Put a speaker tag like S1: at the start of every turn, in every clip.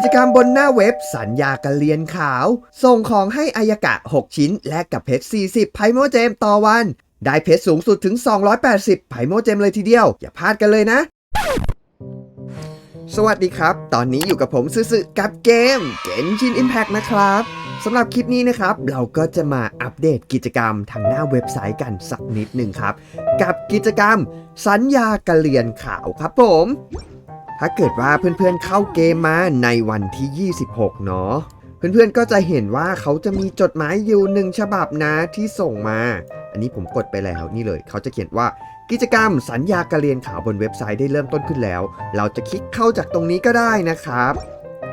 S1: กิจกรรมบนหน้าเว็บสัญญาการเรียนขาว ส่งของให้อายกะ 6 ชิ้น แลกกับเพชร 40 ไพโมเจมต่อวัน ได้เพชรสูงสุดถึง 280 ไพโมเจมเลยทีเดียว อย่าพลาดกันเลยนะ สวัสดีครับ ตอนนี้อยู่กับผมซื่อๆกับเกม Genshin Impact นะครับสำหรับคลิปนี้นะครับ เราก็จะมาอัปเดตกิจกรรมทางหน้าเว็บไซต์กันสักนิดหนึ่งครับ กับกิจกรรม สัญญากะเรียนข่าวครับผม ถ้าเกิดว่าเพื่อนๆเข้าเกมมาในวันที่ 26 เนาะเพื่อนๆก็จะเห็นว่าเขาจะมีจดหมายอยู่หนึ่งฉบับนะที่ส่งมา อันนี้ผมกดไปแล้วนี่เลย เขาจะเขียนว่ากิจกรรมสัญญาการเรียนข่าวบนเว็บไซต์ได้เริ่มต้นขึ้นแล้ว เราจะคลิกเข้าจากตรงนี้ก็ได้นะครับ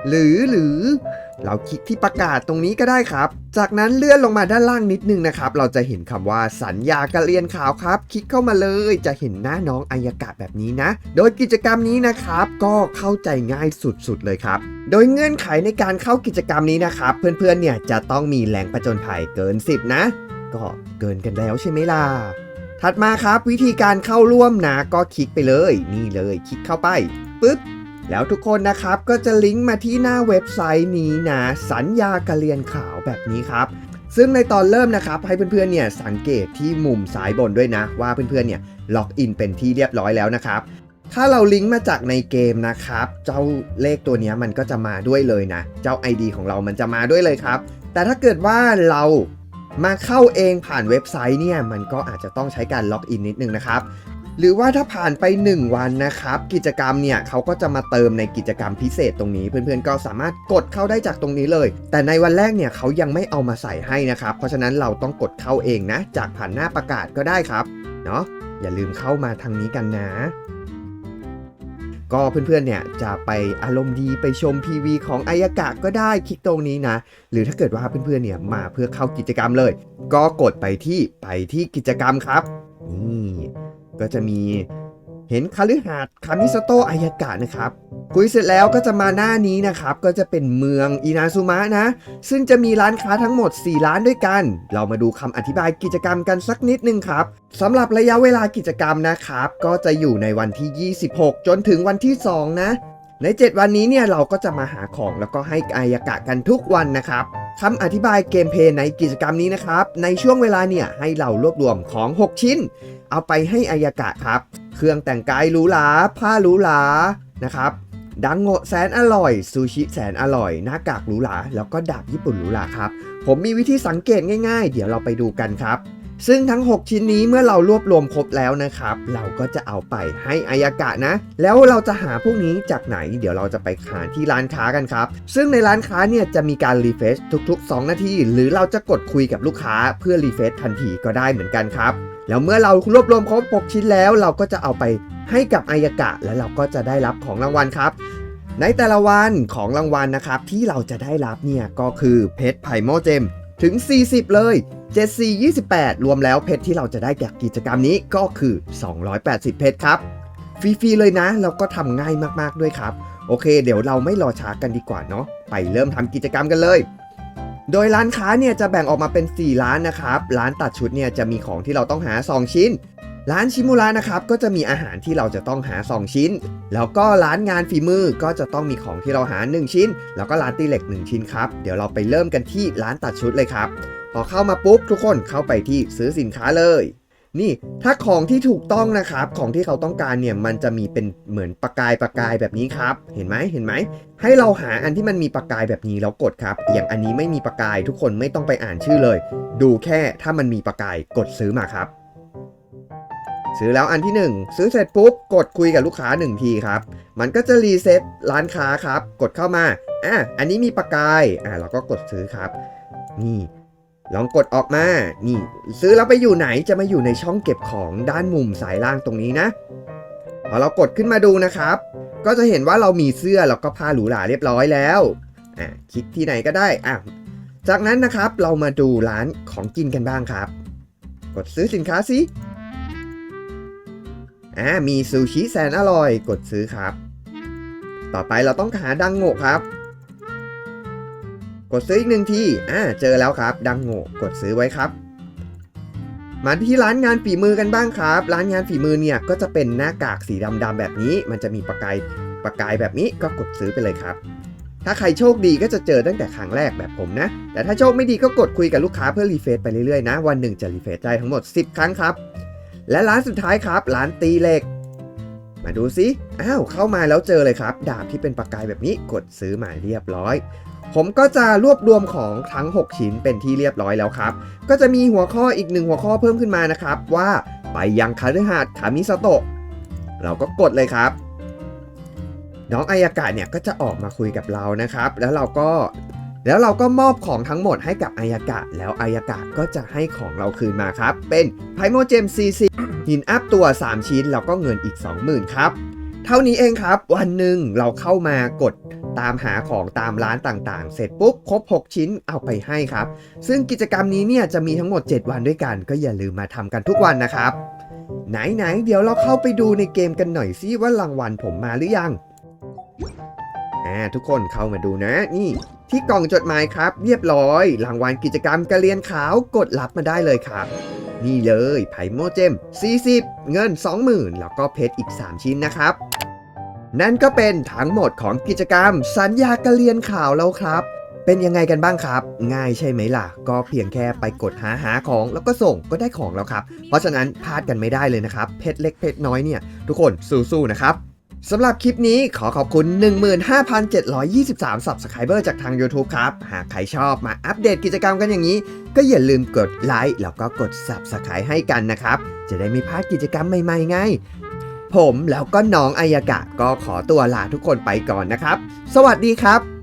S1: หรือหรือ เราคลิกที่ประกาศตรงนี้ก็ได้ครับ จากนั้นเลื่อนลงมาด้านล่างนิดนึงนะครับ เราจะเห็นคำว่าสัญญาการเรียนข่าวครับ คลิกเข้ามาเลยจะเห็นหน้าน้องอายากะแบบนี้นะ โดยกิจกรรมนี้นะครับ ก็เข้าใจง่ายสุดๆเลยครับ โดยเงื่อนไขในการเข้ากิจกรรมนี้นะครับ เพื่อนๆเนี่ยจะต้องมีแรงประจนภัยเกิน 10 นะ ก็เกินกันแล้วใช่ไหมล่ะถัดมาครับวิธีการเข้าร่วมนะก็คลิกไปเลย นี่เลย คลิกเข้าไปปึ๊บ แล้วทุกคนนะครับก็จะลิงก์มาที่หน้าเว็บไซต์นี้นะสัญญาการเรียนข่าวแบบนี้ครับซึ่งในตอนเริ่มนะครับให้เพื่อนๆเนี่ยสังเกตที่มุมซ้ายบนด้วยนะ ว่าเพื่อนๆเนี่ยล็อกอินเป็นที่เรียบร้อยแล้วนะครับ ถ้าเราลิงก์มาจากในเกมนะครับ เจ้าเลขตัวนี้มันก็จะมาด้วยเลยนะ เจ้า ID ของเรามันจะมาด้วยเลยครับ แต่ถ้าเกิดว่าเรามาเข้าเองผ่านเว็บไซต์เนี่ยมันก็อาจจะต้องใช้การล็อกอินนิดนึงนะครับ หรือว่าถ้าผ่านไป 1 วันนะครับ กิจกรรมเนี่ยเขาก็จะมาเติมในกิจกรรมพิเศษตรงนี้ เพื่อนๆก็สามารถกดเข้าได้จากตรงนี้เลย แต่ในวันแรกเนี่ยเขายังไม่เอามาใส่ให้นะครับ เพราะฉะนั้นเราต้องกดเข้าเองนะ จากผ่านหน้าประกาศก็ได้ครับเนาะอย่าลืมเข้ามาทางนี้กันนะก็เพื่อนๆ เนี่ยจะไปอารมณ์ดีไปชม PV ของอายากะก็ได้คลิกตรงนี้นะ หรือถ้าเกิดว่าเพื่อนๆ เนี่ยมาเพื่อเข้ากิจกรรมเลย ก็กดไปที่ไปที่กิจกรรมครับนี่ ก็จะมีเห็นคาลิหาดคามิสโตอายากะนะครับ คุยเสร็จแล้วก็จะมาหน้านี้นะครับ ก็จะเป็นเมืองอินาซุมะนะ ซึ่งจะมีร้านค้าทั้งหมด 4 ร้านด้วยกัน เรามาดูคำอธิบายกิจกรรมกันสักนิดนึงครับสำหรับระยะเวลากิจกรรมนะครับ ก็จะอยู่ในวันที่ 26 จนถึงวันที่ 2 นะ ใน 7 วันนี้เนี่ยเราก็จะมาหาของแล้วก็ให้อายากะกันทุกวันนะครับคำอธิบายเกมเพลย์ในกิจกรรมนี้นะครับ ในช่วงเวลาเนี่ยให้เรารวบรวมของ 6 ชิ้น เอาไปให้อายากะครับ เครื่องแต่งกายหรูหราผ้าหรูหรานะครับดังโงะแสนอร่อย ซูชิแสนอร่อย หน้ากากหรูหราแล้วก็ดาบญี่ปุ่นหรูหราครับ ผมมีวิธีสังเกตง่ายๆ เดี๋ยวเราไปดูกันครับ ซึ่งทั้ง 6 ชิ้นนี้เมื่อเรารวบรวมครบแล้วนะครับ เราก็จะเอาไปให้อายากะนะ แล้วเราจะหาพวกนี้จากไหน เดี๋ยวเราจะไปหาที่ร้านค้ากันครับ ซึ่งในร้านค้าเนี่ยจะมีการรีเฟซทุก ๆ 2 นาที หรือเราจะกดคุยกับลูกค้าเพื่อรีเฟซทันทีก็ได้เหมือนกันครับ แล้วเมื่อเรารวบรวมครบ 6 ชิ้นแล้ว เราก็จะเอาไปให้กับอายากะ และเราก็จะได้รับของรางวัลครับในแต่ละวันของรางวัลนะครับที่เราจะได้รับเนี่ยก็คือเพชรไพโมเจมถึง 40 เลย 74 28 รวมแล้วเพชรที่เราจะได้จากกิจกรรมนี้ก็คือ 280 เพชรครับ ฟรีๆเลยนะ แล้วก็ทำง่ายมากๆด้วยครับ โอเค เดี๋ยวเราไม่รอช้ากันดีกว่าเนาะ ไปเริ่มทำกิจกรรมกันเลยโดยร้านค้าเนี่ยจะแบ่งออกมาเป็น 4 ร้านนะครับ ร้านตัดชุดเนี่ยจะมีของที่เราต้องหา 2 ชิ้น ร้านชิมูระนะครับก็จะมีอาหารที่เราจะต้องหา 2 ชิ้น แล้วก็ร้านงานฝีมือก็จะต้องมีของที่เราหา 1 ชิ้น แล้วก็ร้านตีเหล็ก 1 ชิ้นครับ เดี๋ยวเราไปเริ่มกันที่ร้านตัดชุดเลยครับ พอเข้ามาปุ๊บทุกคนเข้าไปที่ซื้อสินค้าเลย นี่ถ้าของที่ถูกต้องนะครับของที่เขาต้องการเนี่ยมันจะมีเป็นเหมือนประกายประกายแบบนี้ครับ เห็นไหมเห็นไหมให้เราหาอันที่มันมีประกายแบบนี้แล้วกดครับ อย่างอันนี้ไม่มีประกายทุกคนไม่ต้องไปอ่านชื่อเลย ดูแค่ถ้ามันมีประกายกดซื้อมาครับซื้อแล้วอันที่ 1 ซื้อเสร็จปุ๊บกดคุยกับลูกค้า1ทีครับ มันก็จะรีเซ็ตร้านค้าครับ กดเข้ามาอะอันนี้มีประกายอะเราก็กดซื้อครับ นี่ ลองกดออกมา นี่ ซื้อแล้วไปอยู่ไหนจะมาอยู่ในช่องเก็บของด้านมุมสายล่างตรงนี้นะ พอเรากดขึ้นมาดูนะครับ ก็จะเห็นว่าเรามีเสื้อแล้วก็ผ้าหรูหราเรียบร้อยแล้วอะคลิกที่ไหนก็ได้อะจากนั้นนะครับเรามาดูร้านของกินกันบ้างครับ กดซื้อสินค้าสิอ่ามีซูชิแสนอร่อย กดซื้อครับ ต่อไปเราต้องหาดังโงะครับ กดซื้ออีกหนึ่งที อ่า เจอแล้วครับ ดังโงะกดซื้อไว้ครับ มาที่ร้านงานฝีมือกันบ้างครับ ร้านงานฝีมือเนี่ยก็จะเป็นหน้ากากสีดำๆแบบนี้ มันจะมีประกายประกายแบบนี้ก็กดซื้อไปเลยครับ ถ้าใครโชคดีก็จะเจอตั้งแต่ครั้งแรกแบบผมนะ แต่ถ้าโชคไม่ดีก็กดคุยกับลูกค้าเพื่อรีเฟซไปเรื่อยๆนะ วันหนึ่งจะรีเฟซได้ทั้งหมด 10 ครั้งครับ และร้านสุดท้ายครับ ร้านตีเหล็กมาดูซิ อ้าว เข้ามาแล้วเจอเลยครับ ดาบที่เป็นประกายแบบนี้ กดซื้อมาเรียบร้อย ผมก็จะรวบรวมของทั้ง 6 ชิ้นเป็นที่เรียบร้อยแล้วครับ ก็จะมีหัวข้ออีกหนึ่งหัวข้อเพิ่มขึ้นมานะครับว่าไปยังคาฤหาสน์คามิสโตะเราก็กดเลยครับ น้องอายากะเนี่ยก็จะออกมาคุยกับเรานะครับ แล้วเราก็แล้วเราก็มอบของทั้งหมดให้กับอายากะ แล้วอายากะก็จะให้ของเราคืนมาครับ เป็นไพโมเจมซีซีหินอัพตัว 3 ชิ้น แล้วก็เงินอีก 20,000 ครับ เท่านี้เองครับ วันหนึ่งเราเข้ามากด ตามหาของตามร้านต่างๆ เสร็จปุ๊บครบ 6 ชิ้นเอาไปให้ครับ ซึ่งกิจกรรมนี้เนี่ยจะมีทั้งหมด 7 วันด้วยกัน ก็อย่าลืมมาทำกันทุกวันนะครับ ไหนๆเดี๋ยวเราเข้าไปดูในเกมกันหน่อยซิว่ารางวัลผมมาหรือยังอ่าทุกคนเข้ามาดูนะนี่ ที่กล่องจดหมายครับ เรียบร้อย รางวัลกิจกรรมกระเรียนขาวกดรับมาได้เลยครับ นี่เลยไผ่โมเจม40 เงิน 20,000 แล้วก็เพชรอีก 3 ชิ้นนะครับ นั่นก็เป็นทั้งหมดของกิจกรรม สัญญากระเรียนข่าวแล้วครับ เป็นยังไงกันบ้างครับ ง่ายใช่ไหมล่ะ ก็เพียงแค่ไปกดหาหาของแล้วก็ส่งก็ได้ของแล้วครับ เพราะฉะนั้นพลาดกันไม่ได้เลยนะครับ เพชรเล็กเพชรน้อยเนี่ย ทุกคนสู้ๆนะครับสำหรับคลิปนี้ขอขอบคุณ 15,723 Subscriber จากทาง YouTube ครับ หากใครชอบมาอัปเดตกิจกรรมกันอย่างนี้ ก็อย่าลืมกดไลค์แล้วก็กด Subscribe ให้กันนะครับ จะได้ไม่พลาดกิจกรรมใหม่ๆไง ผมแล้วก็น้องอายากะก็ขอตัวลาทุกคนไปก่อนนะครับ สวัสดีครับ